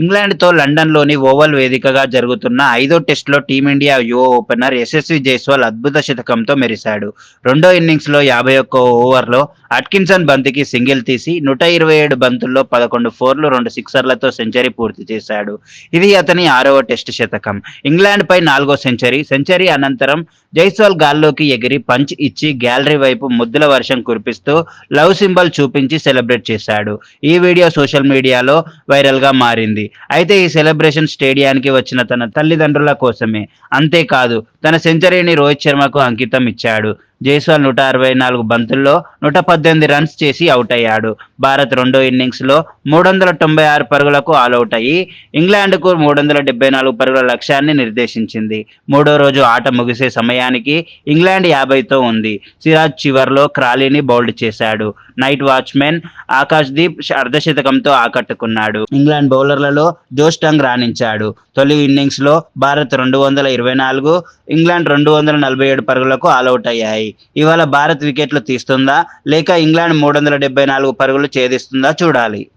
ఇంగ్లాండ్తో లండన్లోని ఓవల్ వేదికగా జరుగుతున్న ఐదో టెస్టులో టీమిండియా యువ ఓపెనర్ యశస్వి జైస్వాల్ అద్భుత శతకంతో మెరిశాడు. రెండో ఇన్నింగ్స్లో యాభై ఒక్క ఓవర్లో అట్కిన్సన్ బంతికి సింగిల్ తీసి నూట ఇరవై ఏడు బంతుల్లో పదకొండు ఫోర్లు రెండు సిక్సర్లతో సెంచరీ పూర్తి చేశాడు. ఇది అతని ఆరవ టెస్ట్ శతకం. ఇంగ్లాండ్ పై నాలుగో సెంచరీ సెంచరీ అనంతరం జైస్వాల్ గాల్లోకి ఎగిరి పంచ్ ఇచ్చి గ్యాలరీ వైపు ముద్దుల వర్షం కురిపిస్తూ లవ్ సింబల్ చూపించి సెలబ్రేట్ చేశాడు. ఈ వీడియో సోషల్ మీడియాలో వైరల్గా మారింది. అయితే ఈ సెలబ్రేషన్ స్టేడియానికి వచ్చిన తన తల్లిదండ్రుల కోసమే. అంతేకాదు తన సెంచరీని రోహిత్ శర్మకు అంకితం ఇచ్చాడు. జైస్వాల్ నూట అరవై నాలుగు బంతుల్లో నూట పద్దెనిమిది రన్స్ చేసి అవుట్ అయ్యాడు. భారత్ రెండో ఇన్నింగ్స్లో మూడు వందల తొంభై ఆరు పరుగులకు ఆల్అవుట్ అయ్యి ఇంగ్లాండ్కు మూడు వందల డెబ్బై నాలుగు పరుగుల లక్ష్యాన్ని నిర్దేశించింది. మూడో రోజు ఆట ముగిసే సమయానికి ఇంగ్లాండ్ యాభైతో ఉంది. సిరాజ్ చివర్లో క్రాలీని బౌల్డ్ చేశాడు. నైట్ వాచ్మెన్ ఆకాష్ దీప్ అర్ధశతకంతో ఆకట్టుకున్నాడు. ఇంగ్లాండ్ బౌలర్లలో జోస్టంగ్ రాణించాడు. తొలి ఇన్నింగ్స్లో భారత్ రెండు వందల ఇరవై నాలుగు ఇంగ్లాండ్ రెండు వందల నలభై ఏడు పరుగులకు ఆల్అవుట్ అయ్యాయి. ఇవాళ భారత్ వికెట్లు తీస్తుందా? లేక ఇంగ్లాండ్ మూడు వందల డెబ్బై నాలుగు పరుగులు ఛేదిస్తుందా? చూడాలి.